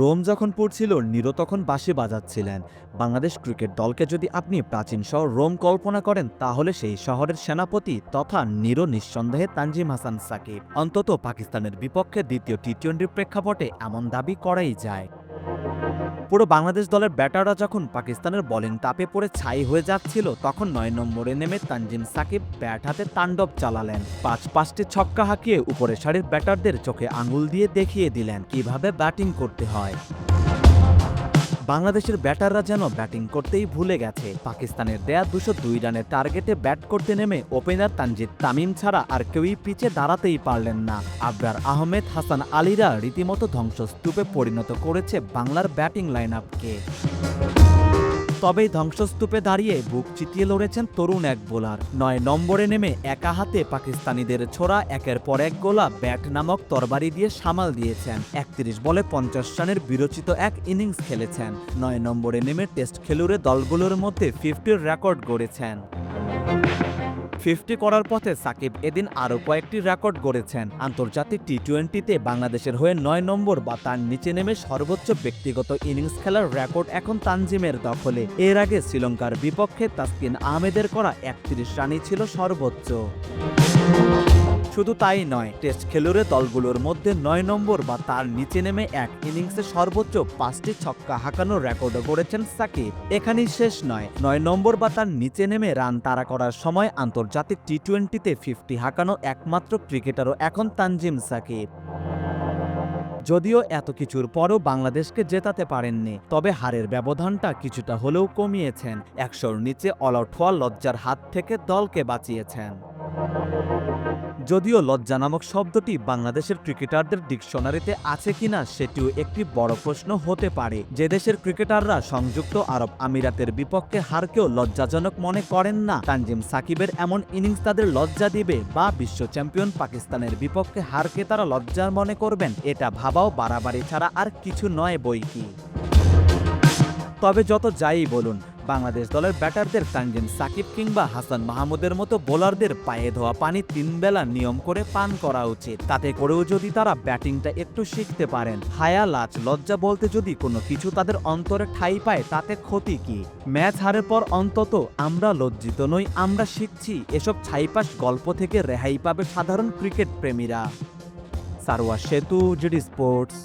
Rome যখন পড়ছিল, Nero তখন বাঁশি বাজাচ্ছিলেন। বাংলাদেশ ক্রিকেট দলকে যদি আপনি প্রাচীন শহর রোম কল্পনা করেন, তাহলে সেই শহরের সেনাপতি তথা নিরো নিঃসন্দেহে তানজিম হাসান সাকিব। অন্তত পাকিস্তানের বিপক্ষে দ্বিতীয় টি টোয়েন্টির প্রেক্ষাপটে এমন দাবি করাই যায়। পুরো বাংলাদেশ দলের ব্যাটাররা যখন পাকিস্তানের বলিং তাপে পড়ে ছাই হয়ে যাচ্ছিল, তখন নয় নম্বরে নেমে তানজিম সাকিব ব্যাট হাতে তাণ্ডব চালালেন। পাঁচ পাঁচটি ছক্কা হাঁকিয়ে উপরে সারির ব্যাটারদের চোখে আঙুল দিয়ে দেখিয়ে দিলেন কীভাবে ব্যাটিং করতে হয়। বাংলাদেশের ব্যাটাররা যেন ব্যাটিং করতেই ভুলে গেছে। পাকিস্তানের দেয়া দুশো দুই রানের টার্গেটে ব্যাট করতে নেমে ওপেনার তানজিদ তামিম ছাড়া আর কেউই পিচে দাঁড়াতেই পারলেন না। আবরার আহমেদ, হাসান আলীরা রীতিমতো ধ্বংসস্তূপে পরিণত করেছে বাংলার ব্যাটিং লাইন আপকে তবেই ধ্বংসস্তূপে দাঁড়িয়ে বুক চিতিয়ে লড়েছেন তরুণ এক বোলার। নয় নম্বরে নেমে একা হাতে পাকিস্তানিদের ছোড়া, একের পর এক গোলা ব্যাট নামক তরবারি দিয়ে সামাল দিয়েছেন। একত্রিশ বলে পঞ্চাশ রানের বিরোচিত এক ইনিংস খেলেছেন। নয় নম্বরে নেমে টেস্ট খেলুড়ে দলগুলোর মধ্যে ফিফটির রেকর্ড গড়েছেন। ফিফটি করার পথে সাকিব এদিন আরও কয়েকটি রেকর্ড গড়েছেন। আন্তর্জাতিক টি টোয়েন্টিতে বাংলাদেশের হয়ে নয় নম্বর বা তার নিচে নেমে সর্বোচ্চ ব্যক্তিগত ইনিংস খেলার রেকর্ড এখন তানজিমের দখলে। এর আগে শ্রীলঙ্কার বিপক্ষে তাসকিন আহমেদের করা একত্রিশ রানই ছিল সর্বোচ্চ। শুধু তাই নয়, টেস্ট খেলুড়ে দলগুলোর মধ্যে নয় নম্বর বা তার নিচে নেমে এক ইনিংসে সর্বোচ্চ পাঁচটি ছক্কা হাঁকানোর রেকর্ডও করেছেন সাকিব। এখানেই শেষ নয় নয় নম্বর বা তার নিচে নেমে রান তাড়া করার সময় আন্তর্জাতিক টি টোয়েন্টিতে ফিফটি হাঁকানো একমাত্র ক্রিকেটারও এখন তানজিম সাকিব। যদিও এত কিছুর পরও বাংলাদেশকে জেতাতে পারেননি, তবে হারের ব্যবধানটা কিছুটা হলেও কমিয়েছেন, একশোর নিচে অল আউট হওয়া লজ্জার হাত থেকে দলকে বাঁচিয়েছেন। যদিও লজ্জা নামক শব্দটি বাংলাদেশের ক্রিকেটারদের ডিকশনারিতে আছে কিনা সেটিও একটি বড় প্রশ্ন হতে পারে। যে দেশের ক্রিকেটাররা সংযুক্ত আরব আমিরাতের বিপক্ষে হারকেও লজ্জাজনক মনে করেন না। তানজিম সাকিবের এমন ইনিংস তাদের লজ্জা দিবে বা বিশ্ব চ্যাম্পিয়ন পাকিস্তানের বিপক্ষে হারকে তারা লজ্জার মনে করবেন, এটা ভাবাও বাড়াবাড়ি ছাড়া আর কিছু নয় বই কি তবে যত যাই বলুন বাংলাদেশ দলের ব্যাটারদের তানজিম সাকিব কিংবা হাসান মাহমুদের মতো বোলারদের পায়ে ধোয়া পানি তিন বেলা নিয়ম করে পান করা উচিত। তাতে করেও যদি তারা ব্যাটিংটা একটু শিখতে পারেন। হায়া, লাজ, লজ্জা বলতে যদি কোনো কিছু তাদের অন্তরে ঠাই পায়, তাতে ক্ষতি কি? ম্যাচ হারের পর অন্তত আমরা লজ্জিত নই, আমরা শিখছি। এসব ছাইপাস গল্প থেকে রেহাই পাবে সাধারণ ক্রিকেট প্রেমীরা। সারোয়া সেতু, জিডি স্পোর্টস।